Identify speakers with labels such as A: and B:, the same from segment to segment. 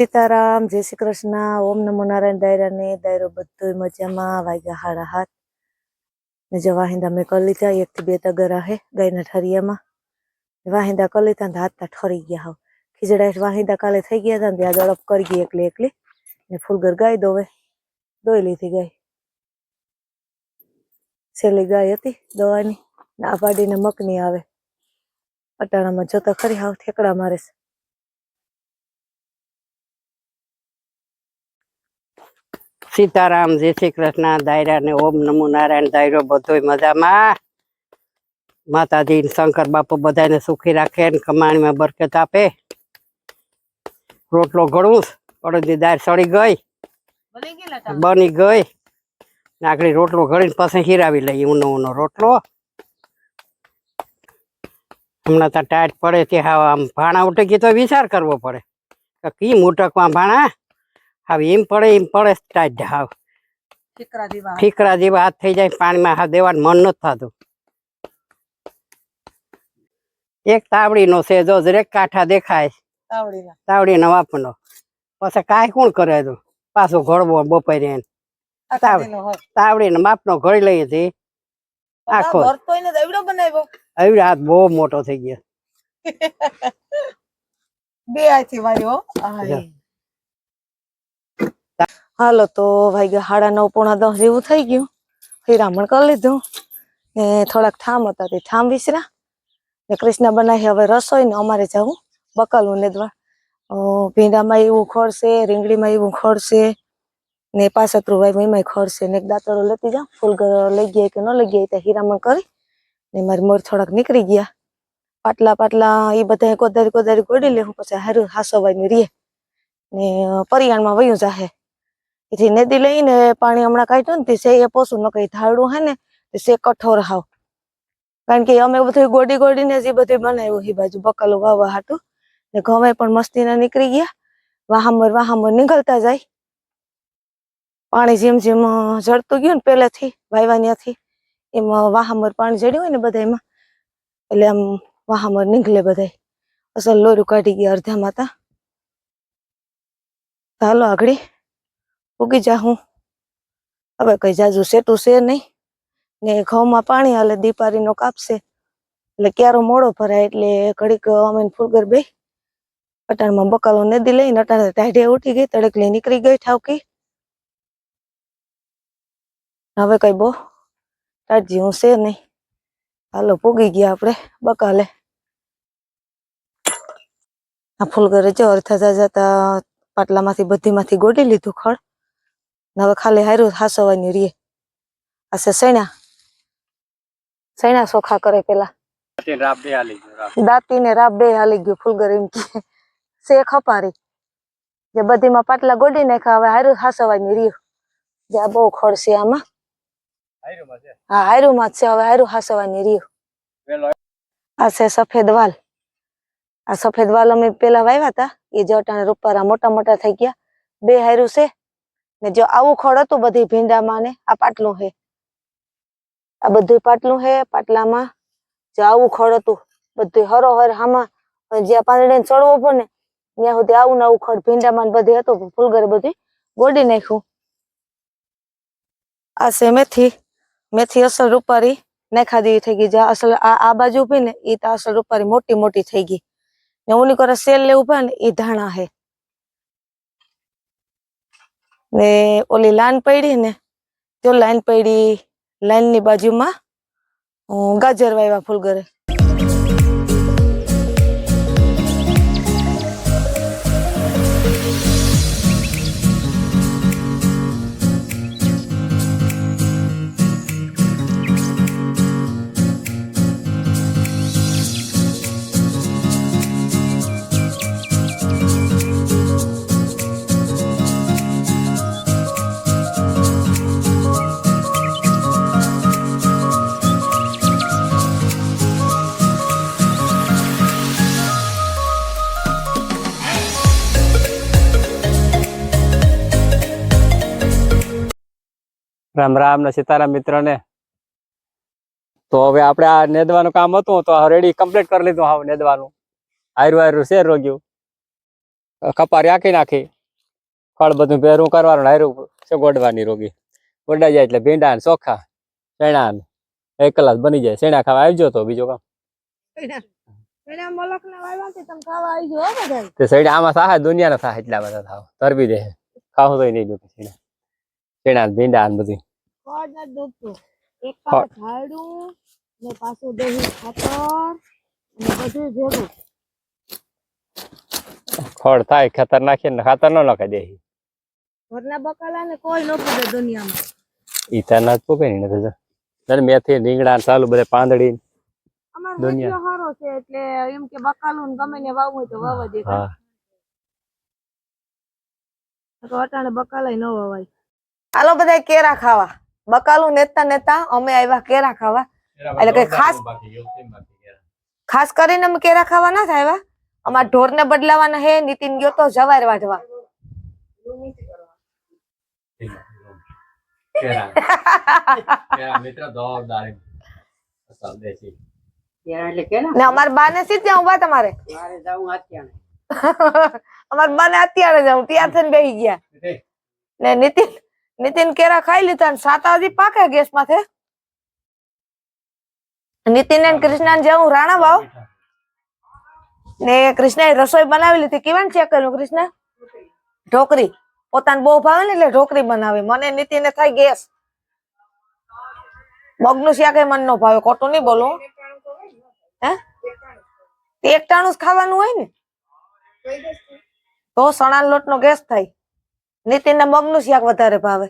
A: સીતારામ, જય શ્રી કૃષ્ણ, ઓમ નમો નારાયણ દાયરા ને દાયરો બધું મજામાં, વાગ્યા હાડા હાથ. ને જો વાહિંદા મેં કરી લીધા એક થી બે તગરા હે ગાયના ઠરિયામાં. વાહિંદા કરી લીધા ને હાથ તા ઠરી ગયા હોવ. ખીજડા વાહિંદા કાલે થઈ ગયા હતા ને ત્યાં દળપ કરી ગઈ એકલી એકલી. ને ફૂલગર ગાય દોવે, દોઈ લીધી ગાય. છેલ્લી ગાય હતી દવાની. ને પાડીને મકની આવે. અટાણામાં જોતા ખરી, હાવ ઠેકડા મારે છે.
B: સીતારામ જય શ્રી કૃષ્ણ દાયરા ને ઓમ નમો નારાયણ દાયરો બધો મજામાં. માતાજી શંકર બાપુ બધાને સુખી રાખે ને કમાણીમાં બરકત આપે. રોટલો ઘણું અડધી દાળ સડી ગઈ. બની ગઈ. ને આગળ રોટલો ઘડીને પછી હીરાવી લઈએ ઊનો ઊનો રોટલો. હમણાં તો ટાઈટ પડે તે હા આમ ભાણા ઉટકી તો વિચાર કરવો પડે. કે કી ઉટકવા ભાણા? હવે એમ પડે એમ પડે ટાઈટ હાવ. ફીકરા જેવા. હાથ થઈ જાય પાણીમાં હાથ દેવાનું મન નથી થતું. એક તાવડીનો છે જો દરેક કાંઠા દેખાય. તાવડીનો. વાપનો પછી કાંઈ કોણ કરે તું? પાછો ઘોડવો બપોરે. તાવડીનો માપનો ઘડી લઈએ છીએ. આખો એવડો હાથ બહુ મોટો થઈ ગયો.
C: બે આથી વાળ્યો.
A: હાલો તો વાગ્યા સાડા નવ પોણા દસ જેવું થઈ ગયું. હીરામણ કરી લીધું. ને થોડાક થામ હતા તે થામ વિસરા ને કૃષ્ણ બનાવી હવે રસોઈ ને અમારે જવું બકાલું નેદવા દ્વાર. ભીંડામાં એવું ખોળશે, રીંગણીમાં એવું ખોળશે. ને પાસતરું ભાઈ એમાંય ખોળશે. ને એક દાંતરો લેતી જાઉં. ફૂલ લઈ ગયા કે ન લઈ ગયા ત્યાં હીરામણ કરી. ને મારી મોર થોડાક નીકળી ગયા. પાટલા પાટલા એ બધા કોદારી કોદારી ગોડી લેવું પછી હારું હાસો હાસોવાય રીએ ને પરિયાણમાં વયું જાહે. એથી નદી લઈને પાણી હમણાં કાઢ્યું ને તે એ પોસું ન કઈ ધારડું હે ને, તે સે કઠોર હાવ. કારણ કે અમે બધું ગોડી ગોડીને જ જે બધું બનાવ્યું એ બાજુ, બકાલું વાવવા હાટું. ને ઘઉં પણ મસ્તીના નીકળી ગયા. વાહામર વાહામર નીકળતા જાય. પાણી જેમ જેમ જડતું ગયું ને પહેલેથી વાયવાનિયાથી એમાં વાહામર પાણી જડ્યું હોય ને બધા એમાં એટલે આમ વાહામર નીકળે બધાય. અસલ લોરું કાઢી ગયા અડધામાં માતા. હાલો આગળ. ઉગી જા હું હવે કઈ જાજુ સેટું છે નહીં. ને ઘઉંમાં પાણી હાલે, દીપારીનો કાપશે. એટલે ક્યારો મોડો ભરાય એટલે ઘડીક અમે ફૂલગર બે અટાણમાં બકાલો નદી લઈને અટાણે ટાઢે ઉઠી ગઈ, તડકલી નીકળી ગઈ ઠાવકી. હવે કઈ બહુ ટાઢજી હું છે નહીં. હાલો પૂગી ગયા આપણે બકાલે. આ ફૂલગરે જો અર્થા જતા પાટલામાંથી બધીમાંથી ગોડી લીધું ખડ હવે ખાલી હાર્યું હાસવાની રીએ. આ છે સૈણા. સૈણા સોખા કરે પેલા. દાંતી ને રાબ. બે હાલી ગયું ફૂલગર એમ કે. સે ખપારી જે બધીમાં પાટલા ગોડી નાખ્યા હવે હારું હાસવાની રહ્યું જે આ બહુ ખડ છે આમાં. હા હારું માં છે હવે હારું હાસવાની રહ્યું આ છે સફેદ વાલ. આ સફેદ વાલ અમે પેલા વાવ્યા હતા એ જે અટાણે રૂપારા મોટા મોટા થઈ ગયા. બે હારું છે. ને જો આવું ખડ હતું બધી ભીંડામાં ને આ પાટલું હે. આ બધું પાટલું હે, પાટલામાં જે આવું ખડ હતું બધું હરોહર હામાં જ્યાં પાંદડે ચડવો પડે ને, ત્યાં સુધી આવું ને આવું ખડ ભીંડામાં બધે હતું ફૂલગર બધું ગોડી નાખ્યું. આ છે મેથી મેથી અસલ રૂપારી નાખા દેવી થઈ ગઈ. જે અસલ આ બાજુ ઊભી ને એ તો અસલ રૂપારી મોટી મોટી થઈ ગઈ. ને ઓની કરે સેલ લેવું પડે ને એ ધાણા હે. ને ઓલી લાઈન પડી ને તો લાઈન પડી લાઈનની બાજુમાં ગાજર વાવ્યા ફૂલગરે
D: રામ રામ ને સીતારામ મિત્રને. તો હવે આપણે આ નેદવાનું કામ હતું તો રેડી કમ્પ્લીટ કરી લીધું હાવ નેદવાનું. આયરું આયરું શેર રોગ્યું. કપાર આખી નાખી. ફળ બધું ભેરું કરવાનું આયરું ગોડવાની રોગી. ગોડાઈ જાય એટલે ભીંડા ને ચોખા શેણા ને એક કલાક બની જાય. શેણા ખાવા આવજો તો બીજો કામ.
A: ના
D: આમાં સાહે દુનિયાના સાહે એટલા બધા થાવ. તરબી દે. ખાવું તો નહીં જોતું ભીંડા ને બધું.
A: ખોડ નથી દુખતું એક. પાક ઝાડું ને પાછું દહીં ખાતર અને બધું ભેગું
D: ખડ થાય ખાતર નાખીએ ને ખાતર ન નખાય દે
A: ઘરના બકાલા ને કોઈ ન પૂછે દુનિયામાં
D: ઈ તાર ના પોકે ને નથી જો. તને મેથી રીંગણા ચાલુ બધે પાંદડી ને.
A: અમાર
D: દુનિયા.
A: સારો હારો છે એટલે એમ કે બકાલું ને ગમે ને વાવવું હોય તો વાવવા દે
D: હા
A: તો અટાણે બકાલાય ન વવાય હાલો બધા કેરા ખાવા બકાલું નેતા નેતા અમે આવ્યા કેરા ખાવા. એટલે કઈ ખાસ ખાસ કરીને અમે કેરા ખાવા ના થાય અમારા ઢોર ને બદલાવાના હે નીતિન ગયો તો જવાર વાઢવા. અમારા બા ને સીધ ત્યાં ઊભા તમારે? અમારા બા ને અત્યારે જાઉં ત્યાં થઈને બેસી ગયા. ને નીતિન નીતિન કેરા ખાઈ લીધા ને સાત પાકે ગેસ માથે? નીતિન ને કૃષ્ણ જેવું રાણા ભાવ ને કૃષ્ણ રસોઈ બનાવી લીધી. કેવાનું ચેક કર્યું કૃષ્ણ? ઢોકરી. પોતાને બહુ ભાવે ને એટલે ઢોકરી બનાવે. મને નીતિને થાય ગેસ. મગનું શાક એ મન નો ભાવે. ખોટું નહીં બોલું. હે? એકટાણું જ ખાવાનું હોય ને? તો સણા લોટ નો ગેસ થાય. નીતિન ને મગનું શાક વધારે ભાવે.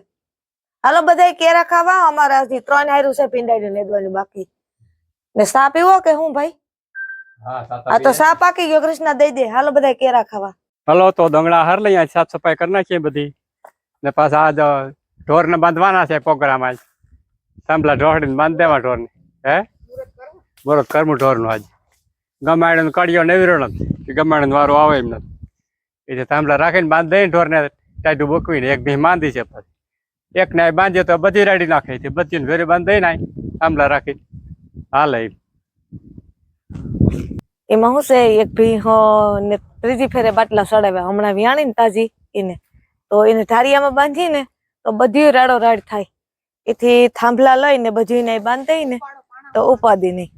A: હાલો બધા કેરા ખાવા અમારા હજી ત્રણ હારું છે ભીંડાઈ નેદવાની બાકી. ને સા પીવો કે હું ભાઈ? આ તો સા પાકી ગયો કૃષ્ણ દઈ દે. હાલો બધા કેરા ખાવા.
D: હલો તો દંગડા હાર લઈ સાફ સફાઈ કરી નાખીએ બધી. ને પાછા આજ ઢોર ને બાંધવાના છે પ્રોગ્રામ આજ. સાંભળા ઢોરડીને બાંધ દેવા ઢોર ને હે? બરો કરમું ઢોરનું આજ ગમાડે કડિયો નેવીરો નથી. ગમાડે નો વારો આવે એમ નથી. એટલે સાંભળા રાખીને બાંધ દે ઢોર ને ટાઢું બોકવીને એક ભી બાંધી છે પછી. એક નાય બાંધીએ તો બધી રાડી નાખે છે. બધી ઘરે બાંધી નાય થાંભલા રાખી. હાલે એમાં.
A: શું છે? એક ભીહો ને ત્રીજી ફેરે બાટલા સડાવ્યા. હમણાં વ્યાણી ને તાજી એને. તો એને ઢારિયામાં બાંધીને તો બધી રાડો રાડ થાય. એથી થાંભલા લઈને બધી ને બાંધી ને તો ઉપાદી નહીં.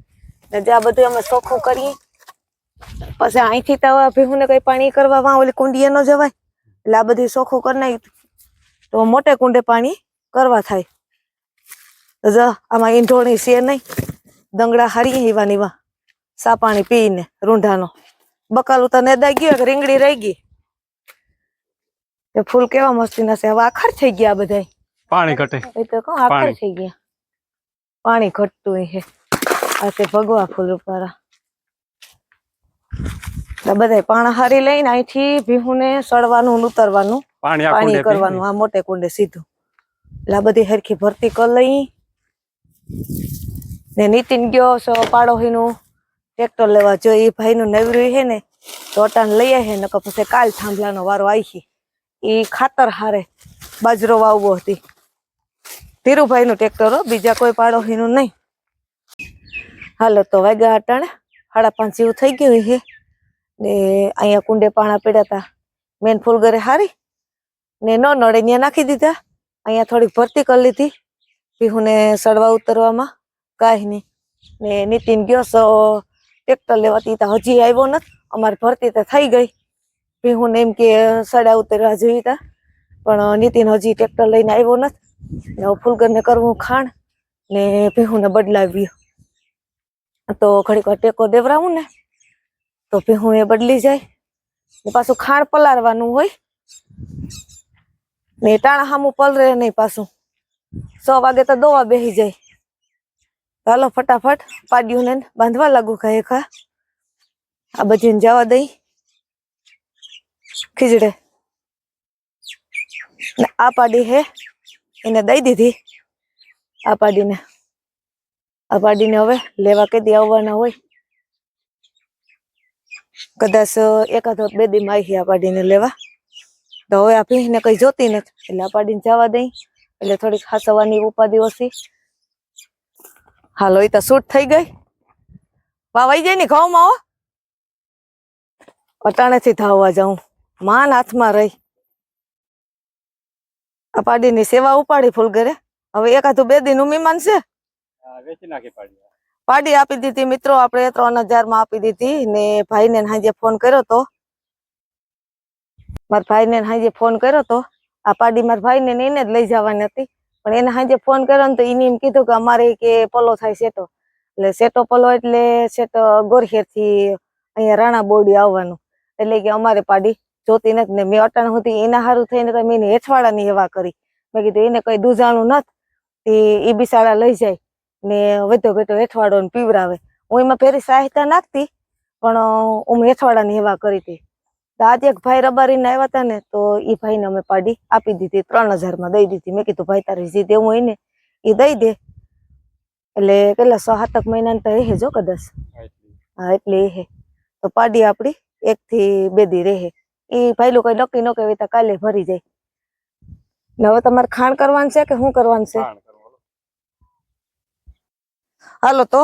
A: ને જ્યાં બધું અમે ચોખ્ખું કરીએ. પછી અહીંથી તો ભીહું ને કઈ પાણી કરવા વાં, ઓલી કુંડીએ ન જવાય. એટલે આ બધું ચોખ્ખું કરી નાખ્યું. તો મોટે કુંડે પાણી કરવા થાય. આમાં ઈંઢોણી છે નહીં. દંગડા હારી હીવાની વા સા પાણી પીને રૂંઢાનો. બકાલું તો નેદાઈ ગયું એક રીંગડી રહી ગઈ. એ ફૂલ કેવા મસ્તી ના છે. હવે આખર થઈ ગયા બધા
D: પાણી ઘટે.
A: એ તો કહું આખર થઈ ગયા. પાણી ઘટતું હે. આ તે ભગવા ફૂલ ઉપારા. બધા પાણા હારી લઈને અહીંથી ભીહુને સડવાનું ને ઉતરવાનું.
D: પાણી
A: કરવાનું આ મોટે કુંડે સીધું. એટલે આ બધી હરખી ભરતી કર લઈ. ને નીતિન ગયો છો પાડોહીનું ટ્રેક્ટર લેવા. જો એ ભાઈનું નવરું હે ને અટાણ લઈ આવે ને પછી કાલ થાંભલાનો વારો આવી એ ખાતર હારે બાજરો વાવવો હતી. ધીરુભાઈનું ટ્રેક્ટર હો બીજા કોઈ પાડોહીનું નહીં. હાલો તો વાગ્યા અટાણે સાડા પાંચ જેવું થઈ ગયું હે. ને અહીંયા કુંડે પાણા પડ્યા હતા મેન ફૂલ ઘરે હારી ને ન નડે ત્યાં નાખી દીધા. અહીંયા થોડીક ભરતી કરી લીધી. પીહુને સડવા ઉતરવામાં. કાંઈ નહીં. ને નીતિન ગયો સો, ટ્રેક્ટર લેવાતી તા. હજી આવ્યો નથી. અમારી ભરતી તો થઈ ગઈ. પીહુને એમ કે સડા ઉતરવા જોઈ તા. પણ નીતિન હજી ટ્રેક્ટર લઈને આવ્યો નથી. ને ફૂલગરને કરવું ખાણ ને પીહુને બદલાવ્યું. તો ઘડીક ટેકો દેવરાવું ને. તો હું એ બદલી જાય. ને પાછું ખાણ પલાળવાનું હોય. ને ટાણા હામુ પલરે નહીં પાછું. સો વાગે તો દોવા બેસી જાય. ચાલો ફટાફટ પાડ્યું ને બાંધવા લાગુ ખાય ખા આ બધીને જવા દઈ. ખીજડે. ને આ પાડી હે, એને દઈ દીધી. આ પાડીને. આ પાડીને હવે લેવા કેદી આવવાના હોય. કદાચ એકાદ બે દી માહી આ પાડીને લેવા. તો હવે આ ભીંને કઈ જોતી નથી. એટલે આ જવા દઈ. એટલે થોડીક હાસવાની ઉપાધિ ઓછી. હાલો એ તો શૂટ થઈ ગઈ. વાવાઈ જાય ને ઘઉંમાં, હો. અટાણેથી ધાવવા જાઉં. માન હાથમાં રહી. આ પાડીની સેવા ઉપાડી ફૂલગરે હવે એકાદું બે દિન મહેમાન છે.
D: વેચી નાખી પાડી
A: પાડી આપી દીધી મિત્રો, આપણે ત્રણમાં આપી દીધી ને ભાઈને હાજે ફોન કર્યો તો. મારા ભાઈને હાજે ફોન કર્યો તો. આ પાડી મારા ભાઈને ને એને જ લઈ જવાની હતી. પણ એને હાજે ફોન કર્યો ને તો એને એમ કીધું કે અમારે કે પલો થાય સેટો એટલે સેટો પલો એટલે સેટો ગોરખેરથી અહીંયા રાણા બોડી આવવાનું. એટલે કે અમારે પાડી જોતી નથી ને મેં અટાણ હતી એના સારું થઈને તો મેં હેઠવાડાની એવા કરી. મેં કીધું એને કઈ દુજાણું નથી. એ બિસાડા લઈ જાય. ને વધો ઘટો હેઠવાડો ને પીવરાવે. હું એમાં ફેરી સહાયતા નાખતી, પણ હું હેઠવાડાની હેવા કરી હતી આજે એક ભાઈ રબારીને આવ્યા હતા ને, તો એ ભાઈને અમે પાડી આપી દીધી, ત્રણ હજારમાં દઈ દીધી. મેં કીધું, ભાઈ, તારે જે દેવું હોય ને એ દઈ દે. એટલે કેટલા, સો સાતક મહિના તો રહે જો કદાચ. હા, એટલે એ તો પાડી આપડી એક થી બે દી રહે. એ ભાઈ લોકો નક્કી ન કહેવાય કાલે ભરી જાય. હવે તમારે ખાણ કરવાનું છે કે શું કરવાનું છે? હાલો તો.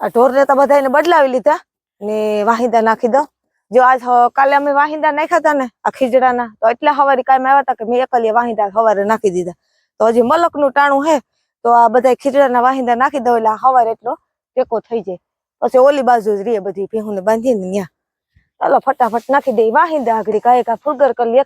A: આ ઢોર તો બધાને બદલાવી લીધા. ને વાહિંદા નાખી દો જો આજ કાલે અમે વાહિંદા નાખ્યા હતા ને, આ ખીજડાના, તો એટલા હવારે કાયમ આવ્યા હતા કે મેં એકલીએ વાહિંદા હવારે નાખી દીધા. તો હજી મલકનું ટાણું હે, તો આ બધા ખીજડાના વાહિંદા નાખી દો એટલે હવારે એટલો ટેકો થઈ જાય. પછી ઓલી બાજુ જ રે બધી ભેહુને બાંધીને ત્યાં. ચાલો ફટાફટ નાખી દઈ વાહિંદા આગળ કાંઈ કા ફુલગર કરી લે